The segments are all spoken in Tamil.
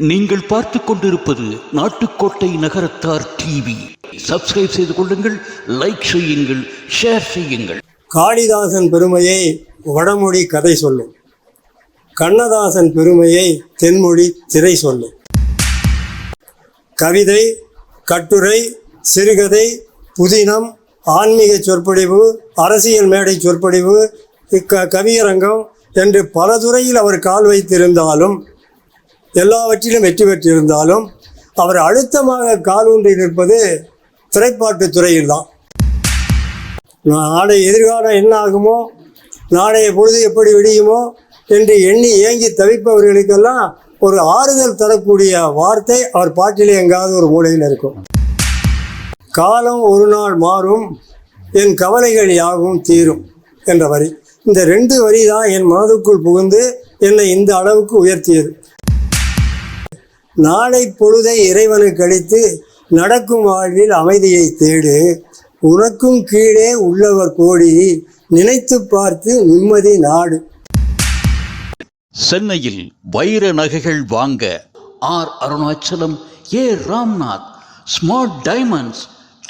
நீங்கள் பார்த்துக் கொண்டிருப்பது நாட்டுக்கோட்டை நகரத்தார் டிவி. சப்ஸ்கிரைப் செய்து கொள்ளுங்கள் லைக் செய்யுங்கள் ஷேர் செய்யுங்கள். காளிதாசன் பெருமையை வடமொழி கதை சொல்லும் கண்ணதாசன் பெருமையை தென்மொழி திரை சொல்லும் கவிதை கட்டுரை சிறுகதை புதினம் ஆன்மீக சொற்பொழிவு அரசியல் மேடை சொற்பொழிவு க கவியரங்கம் என்று பல துறையில் அவர் கால் வைத்திருந்தாலும் எல்லாவற்றிலும் வெற்றி பெற்றிருந்தாலும் அவர் அழுத்தமாக காலூன்றி நிற்பது நிற்பது துறையில் துறையில்தான். நாளை எதிர்காலம் என்ன ஆகுமோ நாளைய பொழுது எப்படி விடியுமோ என்று எண்ணி ஏங்கி தவிப்பவர்களுக்கெல்லாம் ஒரு ஆறுதல் தரக்கூடிய வார்த்தை அவர் பாட்டிலே எங்காவது ஒரு மூலையில் இருக்கும். காலம் ஒரு நாள் மாறும் என் கவலைகள் யாவும் தீரும் என்ற வரி. இந்த ரெண்டு வரி தான் என் மனதுக்குள் புகுந்து என்னை இந்த அளவுக்கு உயர்த்தியது. நாளை பொழுதை இறைவனுக்கு அளித்து நடக்கும் வாழ்வில் அமைதியை தேடு. உனக்கும் கீழே உள்ளவர் கோடி நினைத்து பார்த்து நிம்மதி நாடு. சென்னையில் வைர நகைகள் வாங்க R Arunachalam A Ramnath. Smart diamonds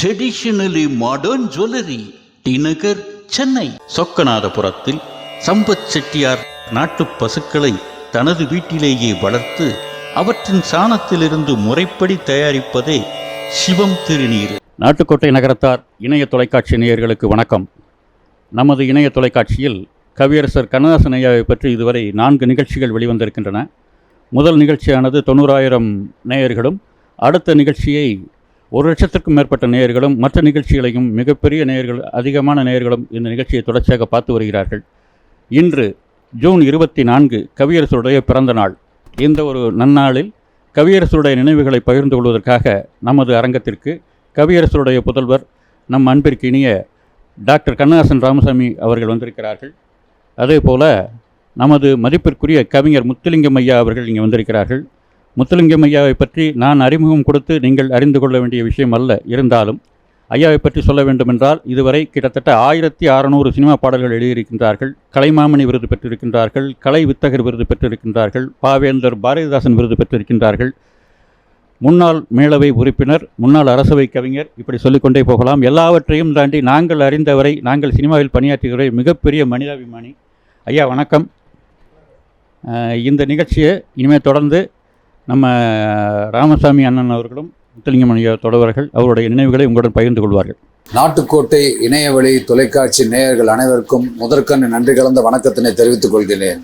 traditionally modern jewellery T Nagar Chennai. சொக்கநாதபுரத்தில் Sampath Chettiar நாட்டுப் பசுக்களை தனது வீட்டிலேயே வளர்த்து அவற்றின் சாணத்திலிருந்து முறைப்படி தயாரிப்பதே சிவம் திருநீர். நாட்டுக்கோட்டை நகரத்தார் இணைய தொலைக்காட்சி நேயர்களுக்கு வணக்கம். நமது இணைய தொலைக்காட்சியில் கவியரசர் கண்ணதாசன் ஐயாவை பற்றி இதுவரை நான்கு நிகழ்ச்சிகள் வெளிவந்திருக்கின்றன. முதல் நிகழ்ச்சியானது தொண்ணூறாயிரம் நேயர்களும் அடுத்த நிகழ்ச்சியை ஒரு லட்சத்திற்கும் மேற்பட்ட நேயர்களும் மற்ற நிகழ்ச்சிகளையும் மிகப்பெரிய நேயர்கள் அதிகமான நேயர்களும் இந்த நிகழ்ச்சியை தொடர்ச்சியாக பார்த்து வருகிறார்கள். இன்று ஜூன் இருபத்தி நான்கு கவியரசருடைய பிறந்த நாள். இந்த ஒரு நன்னாளில் கவியரசருடைய நினைவுகளை பகிர்ந்து கொள்வதற்காக நமது அரங்கத்திற்கு கவியரசருடைய புதல்வர் நம் அன்பிற்கு இனிய டாக்டர் கண்ணதாசன் ராமசாமி அவர்கள் வந்திருக்கிறார்கள். அதே போல் நமது மதிப்பிற்குரிய கவிஞர் முத்துலிங்கம் ஐயா அவர்கள் இங்கே வந்திருக்கிறார்கள். முத்துலிங்கம் ஐயாவை பற்றி நான் அறிமுகம் கொடுத்து நீங்கள் அறிந்து கொள்ள வேண்டிய விஷயம் அல்ல இருந்தாலும் ஐயாவை பற்றி சொல்ல வேண்டுமென்றால் இதுவரை கிட்டத்தட்ட ஆயிரத்தி அறநூறு சினிமா பாடல்கள் எழுதியிருக்கின்றார்கள். கலைமாமணி விருது பெற்றிருக்கின்றார்கள். கலை வித்தகர் விருது பெற்றிருக்கின்றார்கள். பாவேந்தர் பாரதிதாசன் விருது பெற்றிருக்கின்றார்கள். முன்னாள் மேலவை உறுப்பினர் முன்னாள் அரசவை கவிஞர் இப்படி சொல்லிக்கொண்டே போகலாம். எல்லாவற்றையும் தாண்டி நாங்கள் அறிந்தவரை நாங்கள் சினிமாவில் பணியாற்றுகிற மிகப்பெரிய மனிதாபிமானி. ஐயா வணக்கம். இந்த நிகழ்ச்சியை இனிமேல் தொடர்ந்து நம்ம ராமசாமி அண்ணன் அவர்களும் முத்துலிங்கம் ஐயா தொடர்வர்கள் அவருடைய நினைவுகளை உங்களுடன் பகிர்ந்து கொள்வார்கள். நாட்டுக்கோட்டை இணையவழி தொலைக்காட்சி நேயர்கள் அனைவருக்கும் முதற்கண் நன்றி கலந்த வணக்கத்தினை தெரிவித்துக் கொள்கிறேன்.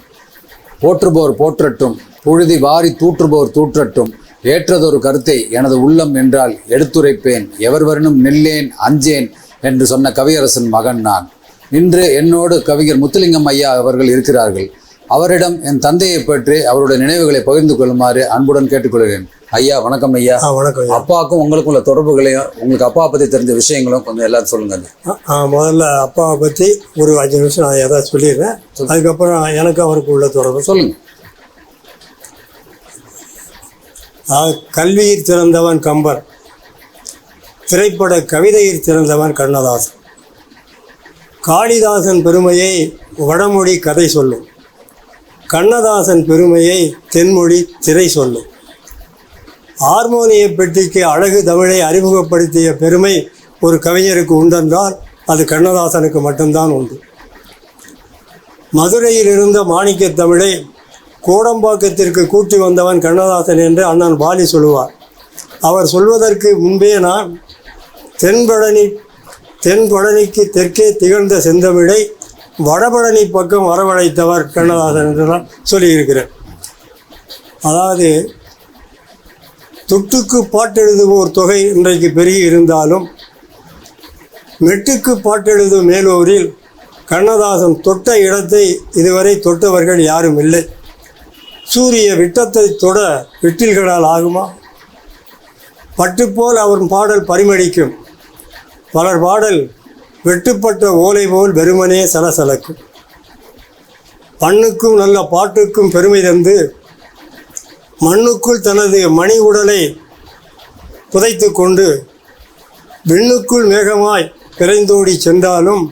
போற்றுபோர் போற்றட்டும் புழுதி வாரி தூற்றுபோர் தூற்றட்டும் ஏற்றதொரு கருத்தை எனது உள்ளம் என்றால் எடுத்துரைப்பேன் எவர் வரணும் நில்லேன் அஞ்சேன் என்று சொன்ன கவியரசன் மகன் நான். இன்று என்னோடு கவிஞர் முத்துலிங்கம் ஐயா அவர்கள் இருக்கிறார்கள். அவரிடம் என் தந்தையை பற்றி அவருடைய நினைவுகளை பகிர்ந்து கொள்ளுமாறு அன்புடன் கேட்டுக்கொள்கிறேன். ஐயா வணக்கம் ஐயா. வணக்கம். அப்பாவுக்கும் உங்களுக்கும் உள்ள தொடர்புகளையும் உங்களுக்கு அப்பா பத்தி தெரிஞ்ச விஷயங்களும் கொஞ்சம் எல்லாரும் சொல்லுங்க முதல்ல அப்பாவை பற்றி ஒரு அஞ்சு நிமிஷம் நான் ஏதாவது சொல்லிடுறேன். அதுக்கப்புறம் எனக்கு அவருக்கு உள்ள தொடர்பு. சொல்லுங்க. கல்வியில் சிறந்தவன் கம்பர். திரைப்பட கவிதையில் சிறந்தவன் கண்ணதாசன். காளிதாசன் பெருமையை வடமொழி கதை சொல்லும். கண்ணதாசன் பெருமையை தென்மொழி திரை சொல்லும் ஹார்மோனிய பெட்டிக்கு அழகு தமிழை அறிமுகப்படுத்திய பெருமை ஒரு கவிஞருக்கு உண்டென்றால் அது கண்ணதாசனுக்கு மட்டும்தான் உண்டு. மதுரையில் இருந்த மாணிக்க தமிழை கோடம்பாக்கத்திற்கு கூட்டி வந்தவன் கண்ணதாசன் என்று அண்ணன் பாலி சொல்லுவார். அவர் சொல்வதற்கு முன்பே நான் தென்பழனி தென்பழனிக்கு தெற்கே திகழ்ந்த செந்தமிழை வடபழனி பக்கம் வரவழைத்தவர் கண்ணதாசன் என்று சொல்லியிருக்கிறார் சொல்லியிருக்கிறேன். அதாவது பாட்டெழுதும் பாட்டெழுதுவோர் தொகை இன்றைக்கு பெருகி இருந்தாலும் மெட்டுக்கு பாட்டெழுதும் மேலூரில் கண்ணதாசன் தொட்ட இடத்தை இதுவரை தொட்டவர்கள் யாரும் இல்லை. சூரிய விட்டத்தை தொட விட்டில்களால் ஆகுமா? பட்டுப்போல் அவர் பாடல் பரிமளிக்கும். பலர் பாடல் வெட்டுப்பட்ட ஓலை போல் வெறுமனே சலசலக்கும். பண்ணுக்கும் நல்ல பாட்டுக்கும் பெருமை தந்து மண்ணுக்குள் தனது மணி உடலை புதைத்து கொண்டு விண்ணுக்குள் மேகமாய் பிறந்தோடி சென்றாலும்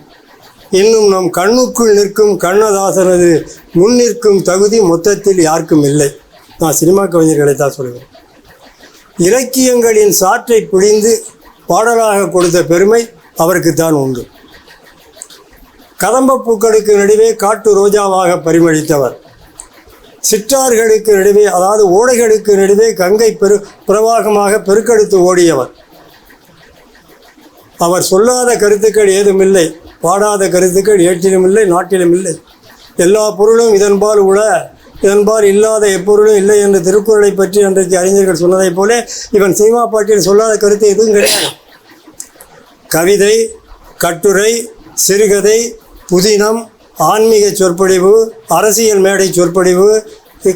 இன்னும் நம் கண்ணுக்குள் நிற்கும் கண்ணதாசனது முன் நிற்கும் தகுதி மொத்தத்தில் யாருக்கும் இல்லை. நான் சினிமா கவிஞர்களை தான் சொல்கிறேன் இலக்கியங்களின் சாற்றை பிழிந்து பாடலாக கொடுத்த பெருமை அவருக்கு தான் உண்டு. கதம்ப பூக்களுக்கு நடுவே காட்டு ரோஜாவாக பரிமளித்தவர். சிற்றார்களுக்கு நடுவே அதாவது ஓடைகளுக்கு நடுவே கங்கை பெரு பிரவாகமாக பெருக்கெடுத்து ஓடியவர். அவர் சொல்லாத கருத்துக்கள் ஏதுமில்லை பாடாத கருத்துக்கள் ஏற்றிலும் இல்லை நாட்டிலும் இல்லை எல்லா பொருளும் இதன்பால் உள இதன்பால் இல்லாத எப்பொருளும் இல்லை என்று திருக்குறளை பற்றி அன்றைக்கு அறிஞர்கள் சொன்னதைப் போல இவன் சினிமா பாட்டில் சொல்லாத கருத்து எதுவும் கிடையாது. கவிதை கட்டுரை சிறுகதை புதினம் ஆன்மீக சொற்பொழிவு அரசியல் மேடை சொற்பொழிவு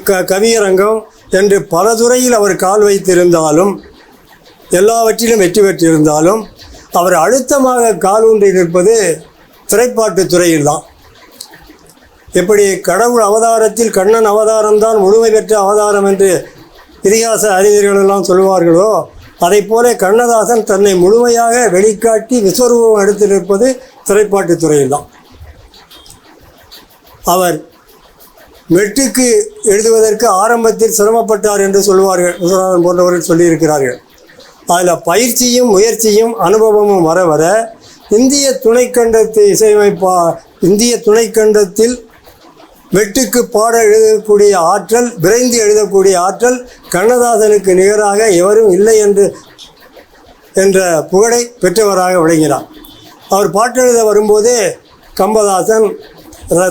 க கவியரங்கம் என்று பல துறையில் அவர் கால் வைத்திருந்தாலும் எல்லாவற்றிலும் வெற்றி பெற்றிருந்தாலும் அவர் அழுத்தமாக கால் ஊன்றி நிற்பது திரைப்பாட்டு துறையில்தான். எப்படி கடவுள் அவதாரத்தில் கண்ணன் அவதாரம்தான் முழுமை பெற்ற அவதாரம் என்று இதிகாச அறிஞர்களெல்லாம் சொல்வார்களோ அதைப் போல கண்ணதாசன் தன்னை முழுமையாக வெளிக்காட்டி விஸ்வரூபம் எடுத்து நிற்பது திரைப்பாட்டு துறையில்தான். அவர் மெட்டுக்கு எழுதுவதற்கு ஆரம்பத்தில் சிரமப்பட்டார் என்று சொல்வார்கள் விஸ்வநாதன் போன்றவர்கள் சொல்லியிருக்கிறார்கள். அதில் பயிற்சியும் முயற்சியும் அனுபவமும் வர வர இந்திய துணைக்கண்டத்தை இசையமைப்பா இந்திய துணைக்கண்டத்தில் வெட்டுக்கு பாட எழுதக்கூடிய ஆற்றல் விரைந்து எழுதக்கூடிய ஆற்றல் கண்ணதாசனுக்கு நிகராக எவரும் இல்லை என்று என்ற புகழை பெற்றவராக விளங்கினார். அவர் பாட்டு எழுத வரும்போதே கம்பதாசன்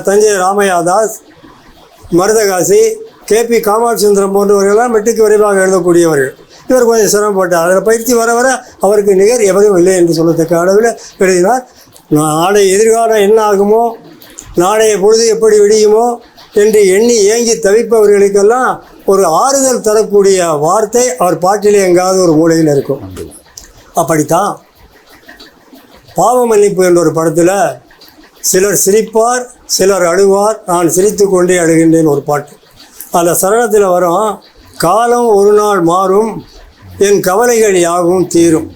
தஞ்சை ராமையாதாஸ் மருதகாசி கேபி காமாட்சி சுந்தரம் போன்றவர்களெல்லாம் மெட்டுக்கு விரைவாக எழுதக்கூடியவர்கள். இவர் கொஞ்சம் சிரமப்பட்டார் அதில் பயிற்சி வர வர அவருக்கு நிகர் எவரும் இல்லை என்று சொல்லத்தக்க அளவில் எழுதினார். நாளை எதிர்காலம் என்ன ஆகுமோ நாளைய பொழுது எப்படி விடியுமோ என்று எண்ணி ஏங்கி தவிப்பவர்களுக்கெல்லாம் ஒரு ஆறுதல் தரக்கூடிய வார்த்தை அவர் பாட்டிலே எங்காவது ஒரு மூலையில் இருக்கும். அப்படித்தான் பாவ மன்னிப்பு என்ற ஒரு படத்தில் சிலர் சிரிப்பார் சிலர் அழுவார் நான் சிரித்து கொண்டே அழுகின்றேன் ஒரு பாட்டு. அந்த சரணத்தில் வரும் காலம் ஒரு நாள் மாறும் என் கவலைகள் யாவும் தீரும்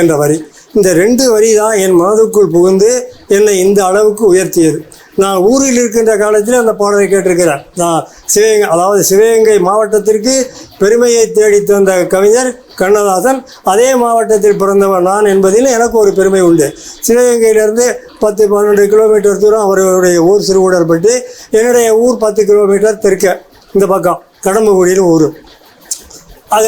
என்ற வரி. இந்த ரெண்டு வரி தான் என் மனதுக்குள் புகுந்து என்னை இந்த அளவுக்கு உயர்த்தியது. நான் ஊரில் இருக்கின்ற காலத்தில் அந்த பாடலை கேட்டிருக்கிறேன் நான் சிவகங்கை அதாவது சிவகங்கை மாவட்டத்திற்கு பெருமையை தேடி தந்த கவிஞர் கண்ணதாசன் அதே மாவட்டத்தில் பிறந்தவன் நான் என்பதில் எனக்கு ஒரு பெருமை உண்டு. சிவகங்கையிலிருந்து பத்து பன்னெண்டு கிலோமீட்டர் தூரம் அவருடைய ஊர் சிறுகூடல்பட்டு என்னுடைய ஊர் பத்து கிலோமீட்டர் தெற்க இந்த பக்கம் கடம்புகுடின்னு ஊர். ஆக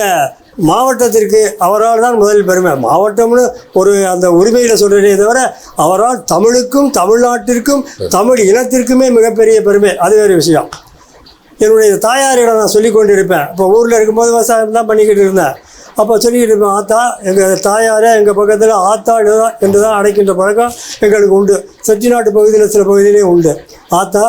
மாவட்டத்திற்கு அவரால் தான் முதல் பெருமை. மாவட்டம்னு ஒரு அந்த உரிமையில் சொல்கிறதே தவிர அவரால் தமிழுக்கும் தமிழ்நாட்டிற்கும் தமிழ் இனத்திற்குமே மிகப்பெரிய பெருமை. அது வேறு விஷயம். என்னுடைய தாயாரிடம் நான் சொல்லி கொண்டிருப்பேன். இப்போ ஊரில் இருக்கும்போது விவசாயம் தான் பண்ணிக்கிட்டு இருந்தேன். அப்போ சொல்லிக்கிட்டு இருப்பேன் ஆத்தா எங்கள் தாயாரே எங்கள் பக்கத்தில் ஆத்தா என்று தான் அடைக்கின்ற பழக்கம் எங்களுக்கு உண்டு. செட்டிநாட்டு பகுதியில் சில பகுதியிலே உண்டு. ஆத்தா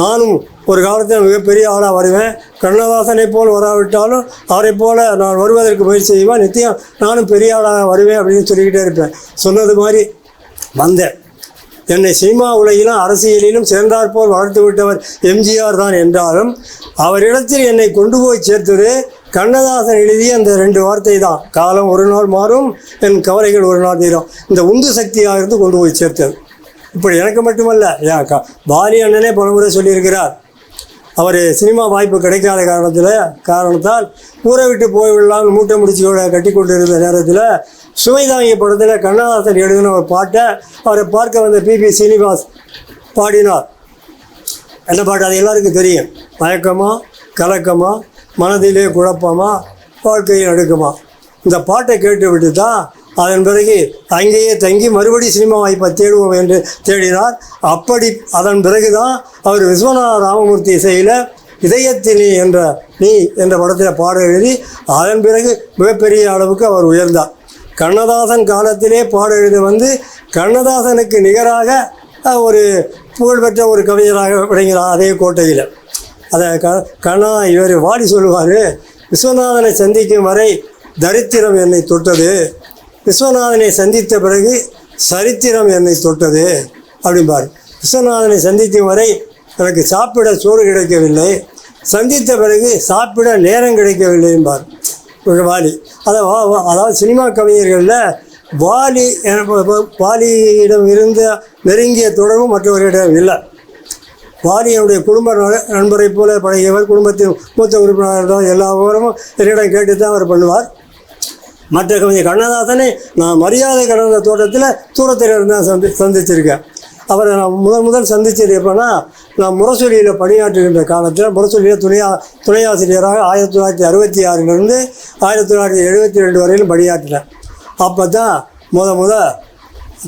நானும் ஒரு காலத்தில் மிகப்பெரிய ஆளாக வருவேன். கண்ணதாசனை போல் வராவிட்டாலும் அவரை போல நான் வருவதற்கு முயற்சி செய்வேன். நித்தியம் நானும் பெரிய ஆளாக வருவேன் அப்படின்னு சொல்லிக்கிட்டே இருப்பேன். சொன்னது மாதிரி வந்தேன். என்னை சினிமா உலகிலும் அரசியலிலும் சேர்ந்தாற்போல் வளர்த்து விட்டவர் எம்ஜிஆர் தான் என்றாலும் அவரிடத்தில் என்னை கொண்டு போய் சேர்த்தது கண்ணதாசன் எழுதிய அந்த ரெண்டு வார்த்தை தான். காலம் ஒரு நாள் மாறும் என் கவலைகள் ஒரு நாள் தீரும். இந்த உந்து சக்தியாக இருந்து கொண்டு போய் சேர்த்தது. இப்படி எனக்கு மட்டுமல்ல. ஏன் க பாலி அண்ணனே பலமுறை சொல்லியிருக்கிறார். அவர் சினிமா வாய்ப்பு கிடைக்காத காரணத்தில் காரணத்தால் ஊரை விட்டு போய்விடலாம் மூட்டை முடிச்சியோட கட்டி கொண்டு இருந்த நேரத்தில் சுமைதாங்கி படத்தில் கண்ணதாசன் எழுதின ஒரு பாட்டை அவரை பார்க்க வந்த பிபி சீனிவாஸ் பாடினார். என்ன பாட்டு? அது எல்லாருக்கும் தெரியும். மயக்கமா கலக்கமா மனதிலே குழப்பமா வாழ்க்கையில் எடுக்குமா இந்த பாட்டை கேட்டு விட்டு தான் அதன் பிறகு அங்கேயே தங்கி மறுபடி சினிமா வாய்ப்பை தேடுவோம் என்று தேடினார். அப்படி அதன் பிறகு தான் அவர் விஸ்வநாத ராமமூர்த்தி இசையில் இதயத்தினி என்ற நீ என்ற படத்தில் பாட எழுதி அதன் பிறகு மிகப்பெரிய அளவுக்கு அவர் உயர்ந்தார். கண்ணதாசன் காலத்திலே பாட எழுத வந்து கண்ணதாசனுக்கு நிகராக ஒரு புகழ்பெற்ற ஒரு கவிஞராக விளங்கினார் அதே கோட்டையில். அதை க கண்ணா இவர் வாடி சொல்லுவார் விஸ்வநாதனை சந்திக்கும் வரை தரித்திரம் என்னை தொட்டது. விஸ்வநாதனை சந்தித்த பிறகு சரித்திரம் என்னை தொட்டது அப்படிம்பார். விஸ்வநாதனை சந்திக்கும் வரை எனக்கு சாப்பிட சோறு கிடைக்கவில்லை. சந்தித்த பிறகு சாப்பிட நேரம் கிடைக்கவில்லை என்பார். ஒரு வாலி. அதை அதாவது சினிமா கவிஞர்களில் வாலி வாலியிடம் இருந்த நெருங்கிய தொடர்பு மற்றவர்களிடம் இல்லை. வாரியனுடைய குடும்ப நண்பரை நண்பரைப் போல பழகியவர் குடும்பத்தின் மூத்த உறுப்பினர்கள் எல்லா விவரமும் என்னிடம் கேட்டு தான் அவர் பண்ணுவார். மற்ற கவிஞர் கண்ணதாசனை நான் மரியாதை கடந்த தோட்டத்தில் தூரத்தில் இருந்தால் சந்தி சந்திச்சிருக்கேன். அவரை நான் முதல் முதல் சந்திச்சது எப்போனா நான் முரசொலியில் பணியாற்றுகின்ற காலத்தில் முரசொலியில் துணையா துணை ஆசிரியராக ஆயிரத்தி தொள்ளாயிரத்தி அறுபத்தி ஆறிலிருந்து ஆயிரத்தி தொள்ளாயிரத்தி எழுபத்தி ரெண்டு வரையிலும் பணியாற்றினேன். அப்போ தான் முத முத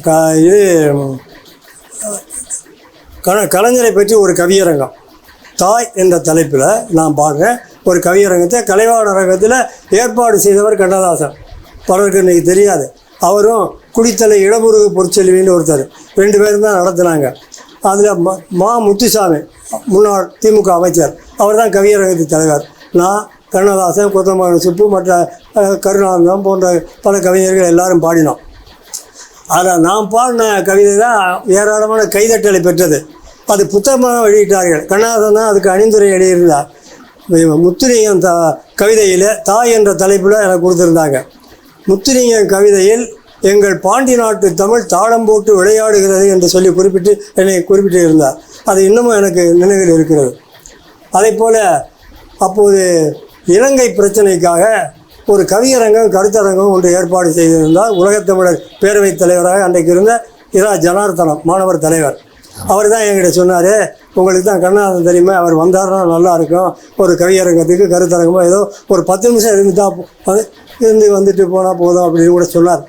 க இது கல கலைஞரை பற்றி ஒரு கவியரங்கம். தாய் என்ற தலைப்பில் நான் பார்க்குறேன். ஒரு கவியரங்கத்தை கலைவாண அரங்கத்தில் ஏற்பாடு செய்தவர் கண்ணதாசன். பலருக்கு இன்றைக்கி தெரியாது. அவரும் குடித்தலை இடமுருகு பொற்செல்வின்னு ஒருத்தர். ரெண்டு பேரும் தான் நடத்துனாங்க. அதில் மா மா முத்துசாமி முன்னாள் திமுக அமைச்சர். அவர் தான் கவியரங்கத்து தலைவர். நான் கண்ணதாசன் கொத்தமான சுப்பு மற்ற கருணாந்தம் போன்ற பல கவிஞர்கள் எல்லாரும் பாடினோம். அதில் நான் பாடின கவிதை தான் ஏராளமான கைதட்டலை பெற்றது. அது புத்தகமாக வெளியிட்டார்கள். கண்ணதாசன் தான் அதுக்கு அணிந்துரை எழுதியிருந்தார். முத்துரையன் த கவிதையில் தாய் என்ற தலைப்பில் எனக்கு கொடுத்துருந்தாங்க. முத்துலிங்கம் கவிதையில் எங்கள் பாண்டி நாட்டு தமிழ் தாளம் போட்டு விளையாடுகிறது என்று சொல்லி குறிப்பிட்டு என்னை குறிப்பிட்டு இருந்தார் அது இன்னமும் எனக்கு நினைவில் இருக்கிறது. அதே போல் அப்போது இலங்கை பிரச்சனைக்காக ஒரு கவியரங்கம் கருத்தரங்கம் ஒன்று ஏற்பாடு செய்திருந்தார். உலகத்தமிழர் பேரவைத் தலைவராக அன்றைக்கு இருந்த இரா ஜனார்த்தனம் மாணவர் தலைவர். அவர் தான் என்கிட்ட சொன்னார் உங்களுக்கு தான் கண்ணாதன் தெரியுமா? அவர் வந்தாருன்னா நல்லா இருக்கும். ஒரு கவியரங்கத்துக்கு கருத்தரங்கமோ ஏதோ ஒரு பத்து நிமிஷம் இருந்துட்டா தான் இருந்து வந்துட்டு போனால் போதும் அப்படின்னு கூட சொன்னார்.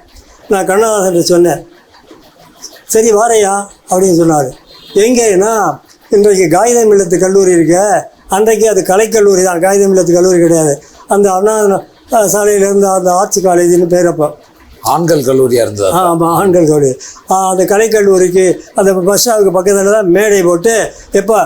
நான் கண்ணதாசன் சொன்னேன். சரி வாரையா அப்படின்னு சொன்னார். எங்கேன்னா இன்றைக்கு காகிதம் இல்லத்து கல்லூரி இருக்கு அன்றைக்கு அது கலைக்கல்லூரி தான். காகிதம் இல்லத்து கல்லூரி கிடையாது. அந்த அண்ணா அஹ், சாலையில இருந்த அந்த ஆர்ட்ஸ் காலேஜ்னு பேர் அப்போ. ஆண்கள் கல்லூரியாக இருந்தது? ஆமாம் ஆண்கள் கல்லூரி. அந்த கலைக்கல்லூரிக்கு அந்த பஸ் ஸ்டாப்புக்கு பக்கத்தில் தான் மேடை போட்டு எப்போ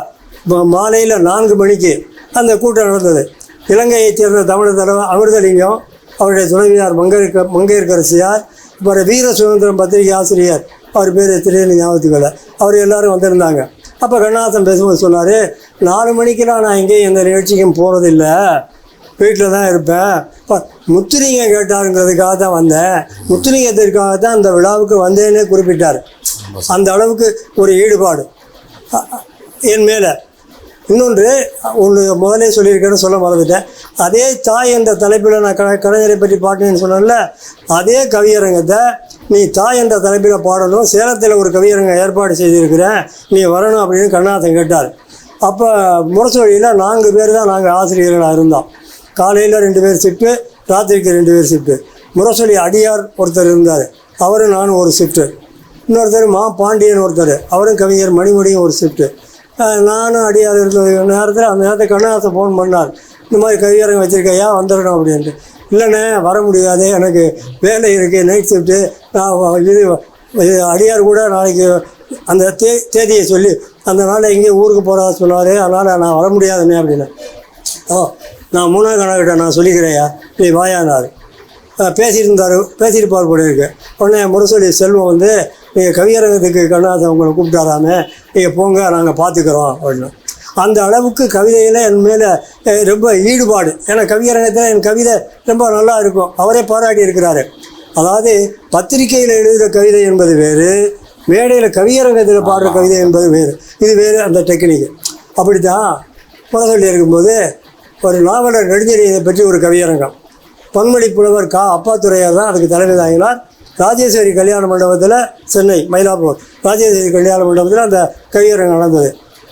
மாலையில் நான்கு மணிக்கு அந்த கூட்டம் நடந்தது. இலங்கையைச் சேர்ந்த தமிழர் தலைவர் அமிர்தலிங்கம் அவருடைய துணைவியார் மங்கையர்க மங்கையர்கரசியார் அப்புறம் வீர சுதந்திரம் பத்திரிகை ஆசிரியர் அவர் பேர் திடீர்னு ஞாபகத்துக்கல அவர் எல்லாரும் வந்திருந்தாங்க. அப்போ கண்ணாசன் பேசும்போது சொன்னார் நாலு மணிக்கெலாம் நான் எங்கேயும் எந்த நிகழ்ச்சிக்கும் போகிறதில்ல வீட்டில் தான் இருப்பேன். இப்போ முத்துலிங்கம் கேட்டாருங்கிறதுக்காக தான் வந்தேன். முத்துலிங்கத்திற்காக தான் அந்த விழாவுக்கு வந்தேன்னே குறிப்பிட்டார். அந்த அளவுக்கு ஒரு ஈடுபாடு. என் மேலே. இன்னொன்று ஒன்று முதலே சொல்லியிருக்கேன்னு சொல்ல மறந்துட்டேன். அதே தாய் என்ற தலைப்பில் நான் க கலைஞரை பற்றி பாட்டினேன்னு சொன்னேன்ல அதே கவியரங்கத்தை நீ தாய் என்ற தலைப்பில் பாடணும் சேலத்தில் ஒரு கவியரங்கம் ஏற்பாடு செய்திருக்கிறேன் நீ வரணும் அப்படின்னு கண்ணாசன் கேட்டார். அப்போ முரசொலியில் நான்கு பேர் தான் நாங்கள் ஆசிரியர்களாக இருந்தோம். காலையில் ரெண்டு பேர் ஷிஃப்ட்டு ராத்திரிக்கு ரெண்டு பேர் ஷிஃப்ட்டு முரசொலி அடியார் ஒருத்தர் இருந்தார் அவரும் நானும் ஒரு ஷிஃப்ட்டு இன்னொருத்தர் மா பாண்டியன் ஒருத்தர் அவரும் கவிஞர் மணிமணியும் ஒரு ஷிஃப்ட்டு நானும் அடியார் இருந்த நேரத்தில் அந்த நேரத்தில் கண்ணதாசன் ஃபோன் பண்ணார். இந்த மாதிரி கையரங்கம் வச்சுருக்கையா? வந்துடணும் அப்படின்ட்டு. இல்லைண்ணே வர முடியாது. எனக்கு வேலை இருக்குது நைட் ஷிஃப்ட்டு நான் இது இது அடியார் கூட நாளைக்கு அந்த தே தேதியை சொல்லி அந்த நாள் எங்கேயும் ஊருக்கு போகிறதா சொன்னார். அதனால் நான் வர முடியாதுண்ணே அப்படின்னு. ஓ நான் மூணாவது கணக்கிட்ட நான் சொல்லிக்கிறேயா நீ வாயானார். பேசியிருந்தார் பேசியிருப்பார் போல இருக்கு. உடனே முரசொலி செல்வம் வந்து நீங்கள் கவியரங்கத்துக்கு கண்ணாசன் உங்களை கூப்பிட்டாராமே நீங்கள் போங்க நாங்கள் பார்த்துக்குறோம் அப்படின்னு. அந்த அளவுக்கு கவிதையில் என் மேலே ரொம்ப ஈடுபாடு. ஏன்னா கவியரங்கத்தில் என் கவிதை ரொம்ப நல்லா இருக்கும். அவரே பாராட்டி இருக்கிறாரு. அதாவது பத்திரிகையில் எழுதுகிற கவிதை என்பது வேறு மேடையில் கவியரங்கத்தில் பாடுற கவிதை என்பது வேறு. இது வேறு அந்த டெக்னிக்கு அப்படித்தான் முரசொலி இருக்கும்போது ஒரு நாவலர் நெடுஞ்செழியனை பற்றி ஒரு கவியரங்கம். பொன்மொழி புலவர் கா. அப்பாத்துறையார் தான் அதுக்கு தலைமை தாங்கினார். ராஜேஸ்வரி கல்யாண மண்டபத்தில் சென்னை மயிலாப்பூர். ராஜேஸ்வரி கல்யாண மண்டபத்தில் அந்த கவியரங்கம் நடந்தது.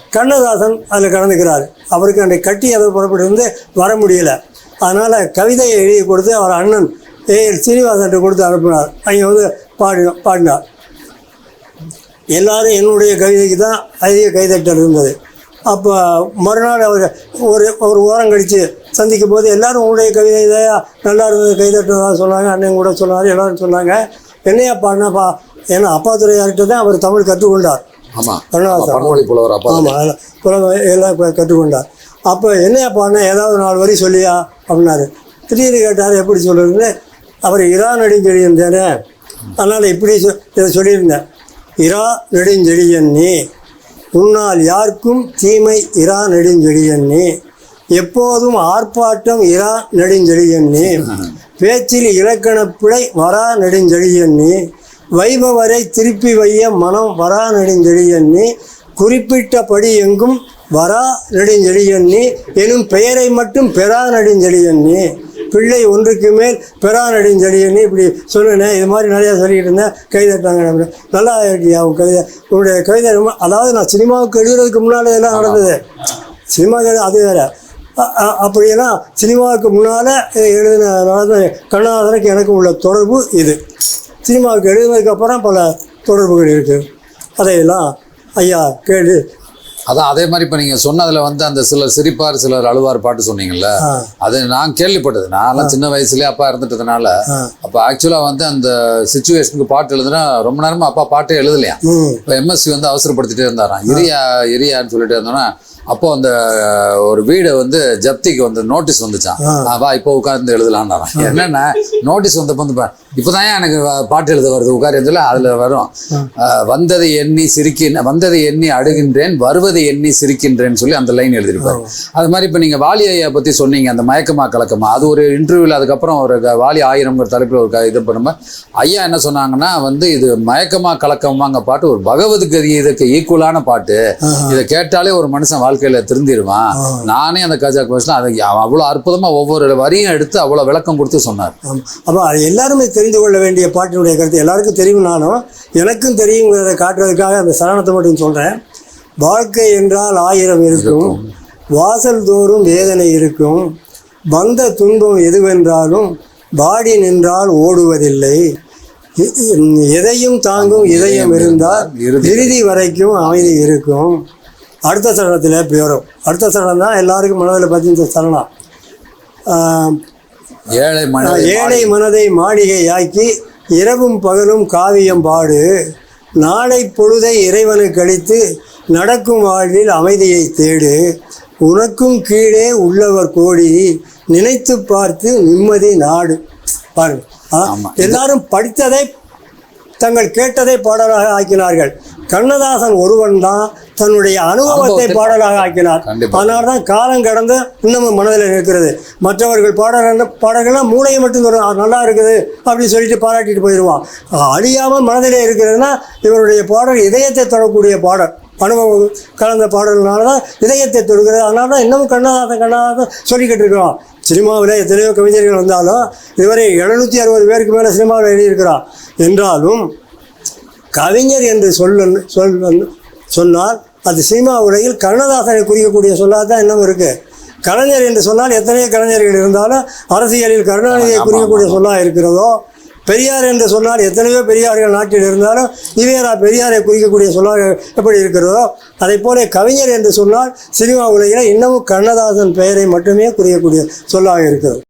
கண்ணதாசன் அதில் கலந்துக்கிறார். அவருக்கு அன்றைக்கு கட்டி அதை புறப்பட்டு வர முடியல. அதனால் கவிதையை எழுதி கொடுத்து அவர் அண்ணன் ஏ. எல். கொடுத்து அனுப்பினார். அங்கே வந்து பாடினோம் பாடினார். எல்லாரும் என்னுடைய கவிதைக்கு தான் அதிக கைதட்டல் இருந்தது. அப்போ மறுநாள் அவர் ஒரு ஒரு ஓரம் கழித்து சந்திக்கும் போது எல்லாரும் உங்களுடைய கவிதை நல்லா இருந்தது கைதட்டதாக சொன்னாங்க அண்ணன் கூட சொன்னார் எல்லாரும் சொன்னாங்க. என்னையா பாடினாப்பா ஏன்னா அப்பா துறையார்கிட்ட தான் அவர் தமிழ் கற்றுக்கொண்டார். ஆமாம் புலவர் ஆமாம் எல்லாம் இப்ப கற்றுக்கொண்டார். அப்போ என்னையா பாடின ஏதாவது நாலு வரி சொல்லியா? அப்படின்னாரு. திடீர்னு கேட்டார் எப்படி சொல்கிறதுன்னு அவர் இரா நெடுஞ்செழியன் தானே. அதனால் இப்படி சொ இதை சொல்லியிருந்தேன். இரா நெடுஞ்செழியன் நீ. உன்னால் யாருக்கும் தீமை இரா நெடுஞ்செழியன் எப்போதும் ஆர்ப்பாட்டம் இரா நெடுஞ்செழியன் பேச்சில் இலக்கணப்பிழை வரா நெடுஞ்செழியன் வைபவரை திருப்பி வைய மனம் வரா நெடுஞ்செழியன் குறிப்பிட்டபடி எங்கும் வரா நெடுஞ்செழியன்னி எனும் பெயரை மட்டும் பெறா நெடுஞ்செழியன்னி பிள்ளை ஒன்றுக்கு மேல் பெறா நெடுஞ்செழியன்னி இப்படி சொன்னேன் இது மாதிரி நிறையா சொல்லிட்டு இருந்தேன். கைதட்டாங்க நம்ம. நல்லா இருக்கியா உன் கவிதை? உன்னுடைய கவிதை ரொம்ப அதாவது நான் சினிமாவுக்கு எழுதுறதுக்கு முன்னால் இதெல்லாம் நடந்தது. சினிமா அது வேற. அ- அ- அப்படியெல்லாம் சினிமாவுக்கு முன்னால் எழுதின நடந்த கண்ணதாசனுக்கு எனக்கு உள்ள தொடர்பு இது. சினிமாவுக்கு எழுதுனதுக்கப்புறம் பல தொடர்புகள் இருக்குது அதையெல்லாம் ஐயா கேளு அதான் அதே மாதிரி இப்போ நீங்கள் சொன்னதில் வந்து அந்த சிலர் சிரிப்பார் சிலர் அழுவார் பாட்டு சொன்னீங்கல்ல. அது நான் கேள்விப்பட்டது. நான்லாம் சின்ன வயசுலயே அப்பா இருந்துட்டதுனால. அப்போ ஆக்சுவலாக வந்து அந்த சுச்சுவேஷனுக்கு பாட்டு எழுதுனா ரொம்ப நேரமா அப்பா பாட்டே எழுதலையா இப்போ எம்எஸ்சி வந்து அவசரப்படுத்திட்டே இருந்தாராம். இரியா இரியான்னு சொல்லிட்டு இருந்தோன்னா அப்போ அந்த ஒரு வீடு வந்து ஜப்திக்கு வந்து நோட்டீஸ் வந்துச்சான் ஆ, வா இப்போ உட்கார்ந்து எழுதலான்னாராம் என்னன்னா நோட்டீஸ் வந்தப்போ வந்து பா- இப்போதான் எனக்கு பாட்டு எழுத வருது உட்கார்ந்துல அதுல வரும். வந்ததை எண்ணி சிரிக்கின் வந்ததை எண்ணி அழுகின்றேன் வருவதை எண்ணி சிரிக்கின்றேன்னு சொல்லி அந்த லைன் எழுதியிருப்பாரு. அது மாதிரி இப்போ நீங்க வாலி ஐயா பத்தி சொன்னீங்க அந்த மயக்கமா கலக்கமா அது ஒரு இன்டர்வியூல அதுக்கப்புறம் ஒரு வாலி ஆயிரம்ங்கிற தலைப்பில் ஒரு இது பண்ணும்போது ஐயா என்ன சொன்னாங்கன்னா வந்து இது மயக்கமா கலக்கமாங்க பாட்டு ஒரு பகவத்கீதைக்கு ஈக்குவலான பாட்டு. இதை கேட்டாலே ஒரு மனுஷன் வாழ்க்கையில திருந்திடுவான் நானே அந்த கஜா கொஸ்டின் அதை அவ்வளோ அற்புதமா ஒவ்வொரு வரியும் எடுத்து அவ்வளோ விளக்கம் கொடுத்து சொன்னார். அப்போ எல்லாருமே தெரிந்து கொள்ள வேண்டிய பாட்டினுடைய கருத்து. எல்லாருக்கும் தெரியும் நானும். எனக்கும் தெரியுங்கிறத காட்டுறதுக்காக அந்த சரணத்தை மட்டும் சொல்கிறேன் வாழ்க்கை என்றால் ஆயிரம் இருக்கும். வாசல் தோறும் வேதனை இருக்கும். வந்த துன்பம் எதுவென்றாலும் வாடி நின்றால் ஓடுவதில்லை. எதையும் தாங்கும் இதயம் இருந்தால் இறுதி வரைக்கும் அமைதி இருக்கும். அடுத்த சரணத்தில் இப்படி வரும். அடுத்த சரணம் தான் எல்லாருக்கும் மனதில் பதிந்த சரணம் ஏழை மன ஏழை மனதை மாளிகையாக்கி இரவும் பகலும் காவியம் பாடு. நாளை பொழுதை இறைவனுக்கு அளித்து நடக்கும் வாழ்வில் அமைதியை தேடு. உனக்கும் கீழே உள்ளவர் கோடி. நினைத்து பார்த்து நிம்மதி நாடு. பாருங்க. எல்லாரும் படித்ததை தங்கள் கேட்டதை பாடலாக ஆக்கினார்கள். கண்ணதாசன் ஒருவன் தான் தன்னுடைய அனுபவத்தை பாடலாக ஆக்கினார். அதனால தான் காலம் கடந்து இன்னமும் மனதில் நிற்கிறது மற்றவர்கள் பாடுற பாடல்கள்லாம் மூளையை மட்டும் தரும் "அது நல்லா இருக்குது அப்படின்னு சொல்லிட்டு பாராட்டிட்டு போயிடுவான். அழியாமல் மனதிலே இருக்கிறதுனா இவருடைய பாடல் இதயத்தை தொடக்கூடிய பாடல். அனுபவம் கலந்த பாடல்னால தான் இதயத்தை தொடுகிறது. அதனால தான் இன்னமும் கண்ணதாசன் கண்ணதாசன் சொல்லிக்கிட்டு இருக்கிறோம் சினிமாவில் எத்தனையோ கவிஞர்கள் வந்தாலும் இதுவரை எழுநூற்றி அறுபது பேருக்கு மேலே சினிமாவில் எழுதியிருக்கிறான். என்றாலும் கவிஞர் என்று சொல்ல சொல் சொன்னால் அது சினிமா உலகில் கண்ணதாசனை குறிக்கக்கூடிய சொல்லாக தான் இன்னும் இருக்கு. கலைஞர் என்று சொன்னால் எத்தனையோ கலைஞர்கள் இருந்தாலும் அரசியலில் கருணாநிதியை குறிக்கக்கூடிய சொல்லாக இருக்கிறதோ பெரியார் என்று சொன்னால் எத்தனையோ பெரியார்கள் நாட்டில் இருந்தாலும் இவையரா பெரியாரை குறிக்கக்கூடிய சொல்லாக எப்படி இருக்கிறதோ அதை போல கவிஞர் என்று சொன்னால் சினிமா உலகில் இன்னமும் கண்ணதாசன் பெயரை மட்டுமே குறிக்கக்கூடிய சொல்லாக இருக்கிறது.